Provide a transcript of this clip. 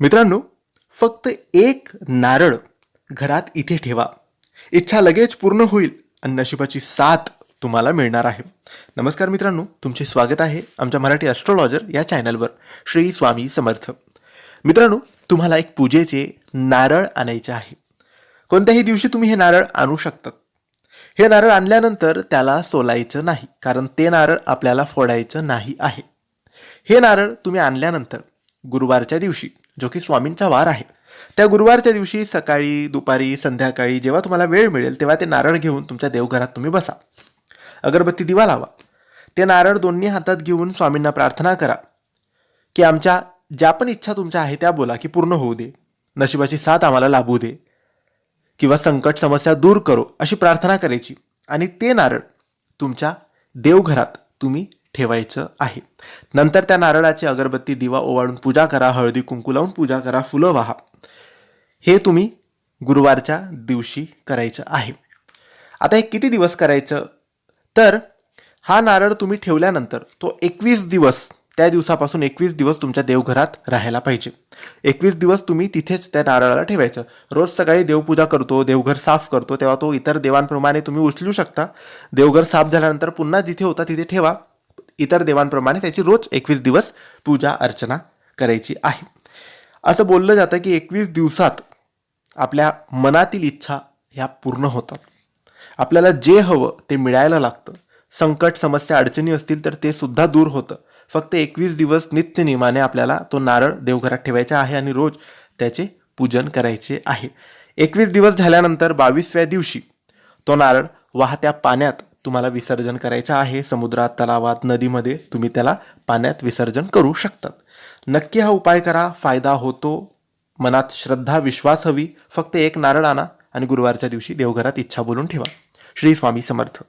मित्रांनो फक्त एक नारळ घरात इथे ठेवा. इच्छा लगेच पूर्ण होईल आणि नशिबाची साथ तुम्हाला मिळणार आहे. नमस्कार मित्रांनो तुमचे स्वागत आहे आमच्या मराठी ॲस्ट्रॉलॉजर या चॅनलवर श्री स्वामी समर्थ. मित्रांनो तुम्हाला एक पूजेचे नारळ आणायचे आहे. कोणत्याही दिवशी तुम्ही हे नारळ आणू शकतात हे नारळ आणल्यानंतर त्याला सोलायचं नाही कारण ते नारळ आपल्याला फोडायचं नाही आहे. हे नारळ तुम्ही आणल्यानंतर गुरुवारच्या दिवशी जो की स्वामींचा वार आहे. त्या गुरुवारच्या दिवशी सकाळी दुपारी संध्याकाळी जेव्हा तुम्हाला वेळ मिळेल तेव्हा ते नारळ घेऊन तुमच्या देवघरात तुम्ही बसा. अगरबत्ती दिवा लावा. ते नारळ दोन्ही हातात घेऊन स्वामींना प्रार्थना करा. की आमच्या ज्या पण इच्छा तुमच्या आहे त्या बोला की पूर्ण होऊ दे. नशिबाची साथ आम्हाला लाभू दे. किंवा संकट समस्या दूर करो अशी प्रार्थना करायची. आणि ते नारळ तुमच्या देवघरात तुम्ही ठेवायचं आहे. नंतर त्या नारळाची अगरबत्ती दिवा ओवाळून पूजा करा हळदी कुंकू लावून पूजा करा फुलं वाहा. हे तुम्ही गुरुवारच्या दिवशी करायचं आहे. आता हे किती दिवस करायचं? तर हा नारळ तुम्ही ठेवल्यानंतर तो एकवीस दिवस त्या दिवसापासून एकवीस दिवस तुमच्या देवघरात राहायला पाहिजे. एकवीस दिवस तुम्ही तिथेच त्या नारळाला ठेवायचं. रोज सकाळी देवपूजा करतो देवघर साफ करतो तेव्हा तो इतर देवांप्रमाणे तुम्ही उचलू शकता. देवघर साफ झाल्यानंतर पुन्हा जिथे होता तिथे ठेवा. इतर देवांप्रमाणे त्याची रोज एकवीस दिवस पूजा अर्चना करायची आहे. असं बोललं जातं की एकवीस दिवसात आपल्या मनातील इच्छा ह्या पूर्ण होतात. आपल्याला जे हवं ते मिळायला लागतं. संकट समस्या अडचणी असतील तर ते सुद्धा दूर होतं. फक्त एकवीस दिवस नित्यनियमाने आपल्याला तो नारळ देवघरात ठेवायचा आहे आणि रोज त्याचे पूजन करायचे आहे. एकवीस दिवस झाल्यानंतर बावीसव्या दिवशी तो नारळ वाहत्या पाण्यात तुम्हाला विसर्जन करायचं आहे समुद्रात तलावात नदीमध्ये तुम्ही त्याला पाण्यात विसर्जन करू शकतात. नक्की हा उपाय करा फायदा होतो. मनात श्रद्धा विश्वास हवी. फक्त एक नारळ आणा आणि गुरुवारच्या दिवशी देवघरात इच्छा बोलून ठेवा. श्री स्वामी समर्थ.